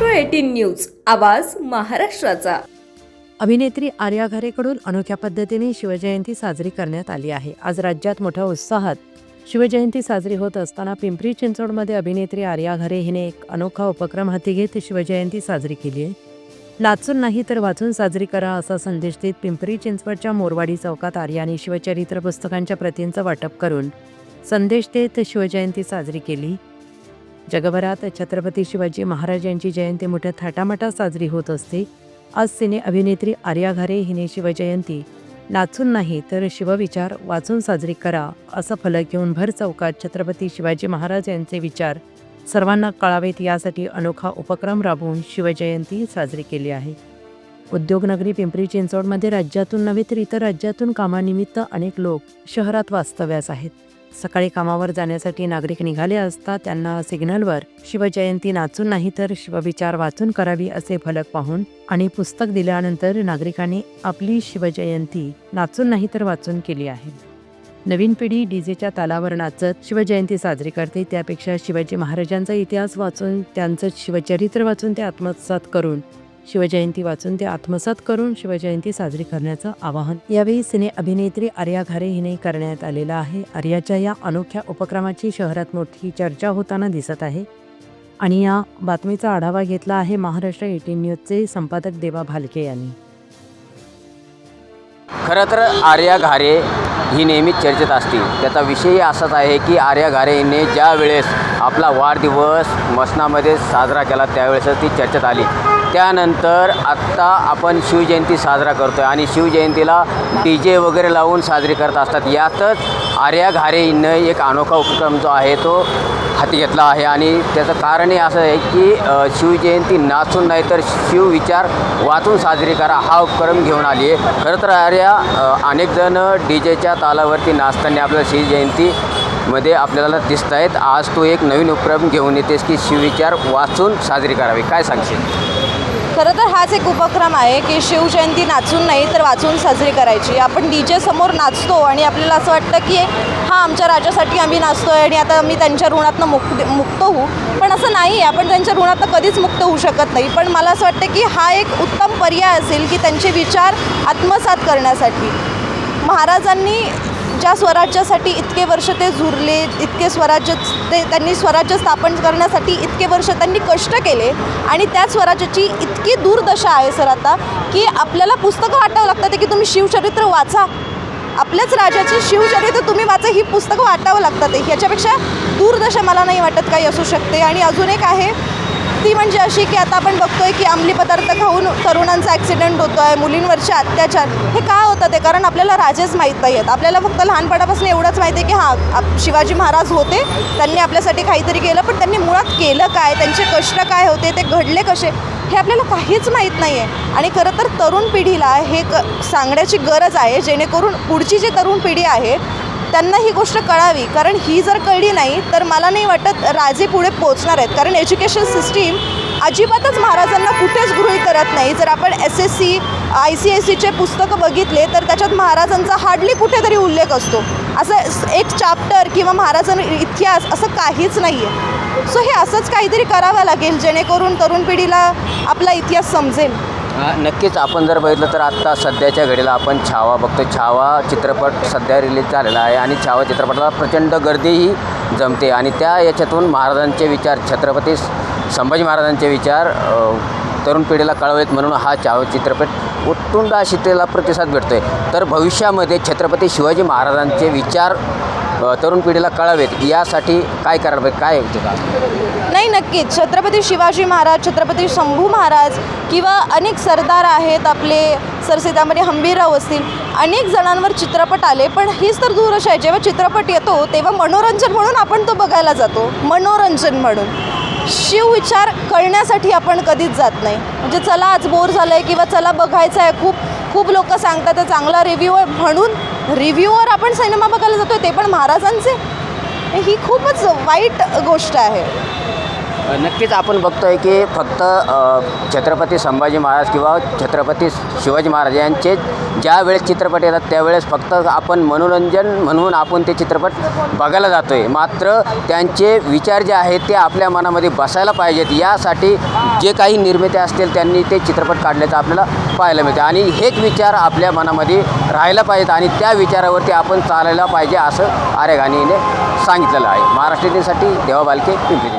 News आवाज महाराष्ट्राचा. अभिनेत्री आर्या घरेकडून अनोख्या पद्धतीने शिवजयंती साजरी करण्यात आली आहे. आज राज्यात मोठ्या उत्साहात शिवजयंती साजरी होत असताना पिंपरी चिंचवडमध्ये अभिनेत्री आर्या घरे हिने एक अनोखा उपक्रम हाती घेत शिवजयंती साजरी केली आहे. नाचून नाही तर वाचून साजरी करा असा संदेश देत पिंपरी चिंचवडच्या मोरवाडी चौकात आर्याने शिवचरित्र पुस्तकांच्या प्रतींचं वाटप करून संदेश देत शिवजयंती साजरी केली. जगभरात छत्रपती शिवाजी महाराज यांची जयंती मोठ्या थाटामाटात साजरी होत असते. आज सिने अभिनेत्री आर्या घारे हिने शिवजयंती. नाचून नाही तर शिवविचार वाचून साजरी करा असं फलक घेऊन भर चौकात छत्रपती शिवाजी महाराज यांचे विचार. सर्वांना कळावेत यासाठी अनोखा उपक्रम राबवून शिवजयंती साजरी केली आहे. उद्योगनगरी पिंपरी चिंचवडमध्ये राज्यातून नव्हे तर इतर राज्यातून कामानिमित्त अनेक लोक शहरात वास्तव्यास आहेत. सकाळी कामावर जाण्यासाठी नागरिक निघाले असता त्यांना सिग्नलवर शिवजयंती नाचून नाही तर शिवविचार वाचून करावी असे फलक पाहून आणि पुस्तक दिल्यानंतर नागरिकांनी आपली शिवजयंती नाचून नाही तर वाचून केली आहे. नवीन पिढी डीजेच्या तालावर नाचत शिवजयंती साजरी करते. त्यापेक्षा शिवाजी महाराजांचा इतिहास वाचून त्यांचं शिवचरित्र वाचून ते आत्मसात करून शिवजयंती वाचून ते आत्मसात करून शिवजयंती साजरी करण्याचं आवाहन. यावेळी सिने अभिनेत्री आर्या घारे हिने करण्यात आलेलं आहे. आर्याच्या या अनोख्या उपक्रमाची शहरात मोठी चर्चा होताना दिसत आहे. आणि या बातमीचा आढावा घेतला आहे महाराष्ट्र एटीन न्यूजचे संपादक देवा भालके यांनी. खरं तर आर्या घारे ही नेहमीच चर्चेत असते त्याचा विषयही असाच आहे की आर्या घारे हिने ज्या वेळेस आपला वाढदिवस मसनामध्ये साजरा केला त्यावेळेसच ती चर्चेत आली. त्यानंतर आत्ता आपण शिवजयंती साजरा करतो आहे आणि शिवजयंतीला डी जे वगैरे लावून साजरी करत असतात. यातच आर्या घारे एक अनोखा उपक्रम जो आहे तो हाती घेतला आहे आणि त्याचं कारणही असं आहे की शिवजयंती नाचून नाही तर शिवविचार वाचून साजरी करा हा उपक्रम घेऊन आली आहे. खरं तर आर्या अ, अनेक जण डी जेच्या तालावरती नाचताना आपल्याला मध्ये आपल्याला दिसत आहेत. आज तू एक नवीन उपक्रम घेऊन येतेस की शिवविचार वाचून साजरी करावी. काय सांगशील? खरं तर हाच एक उपक्रम आहे की शिवजयंती नाचून नाही तर वाचून साजरी करायची. आपण डी जे समोर नाचतो आणि आपल्याला असं वाटतं की हा आमच्या राजासाठी आम्ही नाचतो आहे आणि आता आम्ही त्यांच्या ऋणातनं मुक्त मुक्त होऊ. पण असं नाही आहे. आपण त्यांच्या ऋणातनं कधीच मुक्त होऊ शकत नाही. पण मला असं वाटतं की हा एक उत्तम पर्याय असेल की त्यांचे विचार आत्मसात करण्यासाठी. महाराजांनी ज्या स्वराज्यासाठी इतके वर्ष ते झुरले इतके स्वराज्य ते त्यांनी स्वराज्य स्थापन करण्यासाठी इतके वर्ष त्यांनी कष्ट केले आणि त्या स्वराज्याची इतकी दूरदशा आहे सर आता की आपल्याला पुस्तकं वाटावं लागतात की तुम्ही शिवचरित्र वाचा. आपल्याच राजाची शिवचरित्र तुम्ही वाचा ही पुस्तकं वाटावं लागतात ह्याच्यापेक्षा दूरदशा मला नाही वाटत काही असू शकते. आणि अजून एक आहे ती म्हणजे अशी की आता आपण बघतोय की अंमली पदार्थ खाऊन तरुणांचा ॲक्सिडेंट होतो आहे मुलींवरचे अत्याचार. हे का होतं ते? कारण आपल्याला राजेच माहीत नाही आहेत आपल्याला फक्त लहानपणापासून एवढंच माहिती आहे की हां शिवाजी महाराज होते. त्यांनी आपल्यासाठी काहीतरी केलं पण त्यांनी मुळात केलं काय? त्यांचे कष्ट काय होते? ते घडले कसे? हे आपल्याला काहीच माहीत नाही आहे आणि खरं तर तरुण पिढीला हे क सांगण्याची गरज आहे जेणेकरून पुढची जी तरुण पिढी आहे त्यांना ही गोष्ट कळावी. कारण ही जर कळली नाही तर मला नाही वाटत राजे पुढे पोचणार आहेत. कारण एज्युकेशन सिस्टीम अजिबातच महाराजांना कुठेच गृहीत करत नाही. जर आपण S S C I C S सीचे पुस्तकं बघितले तर त्याच्यात महाराजांचा हार्डली कुठेतरी उल्लेख असतो. असं एक चॅप्टर किंवा महाराजांचा इतिहास असं काहीच नाही आहे सो हे असंच काहीतरी करावं लागेल जेणेकरून तरुण पिढीला आपला इतिहास समजेल. नक्कीच. आपण जर बघितलं तर आत्ता सध्याच्या घडीला आपण छावा बघतो छावा चित्रपट सध्या रिलीज झालेला आहे आणि छावा चित्रपटाला प्रचंड गर्दीही जमते. आणि त्या याच्यातून महाराजांचे विचार छत्रपती संभाजी महाराजांचे विचार तरुण पिढीला कळवेत म्हणून हा छावा चित्रपट उत्तुंड अशी त्याला प्रतिसाद भेटतो आहे तर भविष्यामध्ये छत्रपती शिवाजी महाराजांचे विचार तरुण पिढीला कळावेत यासाठी काय करायला पाहिजे काय आहे का नाही नक्कीच. छत्रपती शिवाजी महाराज छत्रपती शंभू महाराज किंवा अनेक सरदार आहेत आपले सरसीतांबरे हंबीरराव असतील अनेक जणांवर चित्रपट आले पण हीच तर दूरश आहे. जेव्हा चित्रपट येतो तेव्हा मनोरंजन म्हणून आपण तो बघायला जातो. मनोरंजन म्हणून. शिवविचार कळण्यासाठी आपण कधीच जात नाही. म्हणजे चला आज बोर झालं आहे किंवा चला बघायचं आहे. खूप खूप लोक सांगतात चांगला रिव्ह्यू आहे. म्हणून रिव्ह्यूवर आपण सिनेमा बघायला जातो ते पण महाराजांचे? ही खूपच वाईट गोष्ट आहे. नक्कीच आपण बघतोय की फक्त छत्रपती संभाजी महाराज किंवा छत्रपती शिवाजी महाराज यांचे ज्या वेळेस चित्रपट येतात त्यावेळेस फक्त आपण मनोरंजन म्हणून आपण ते चित्रपट बघायला जातो आहे मात्र त्यांचे विचार जे आहेत ते आपल्या मनामध्ये बसायला पाहिजेत. यासाठी जे काही निर्माते असतील त्यांनी ते चित्रपट काढल्याचं आपल्याला पाहायला मिळते. आणि हेच विचार आपल्या मनामध्ये राहायला पाहिजेत आणि त्या विचारावरती आपण चालायला पाहिजे असं आर्यघाणीने सांगितलेलं आहे. महाराष्ट्रासाठी देवा बालके पिंपरी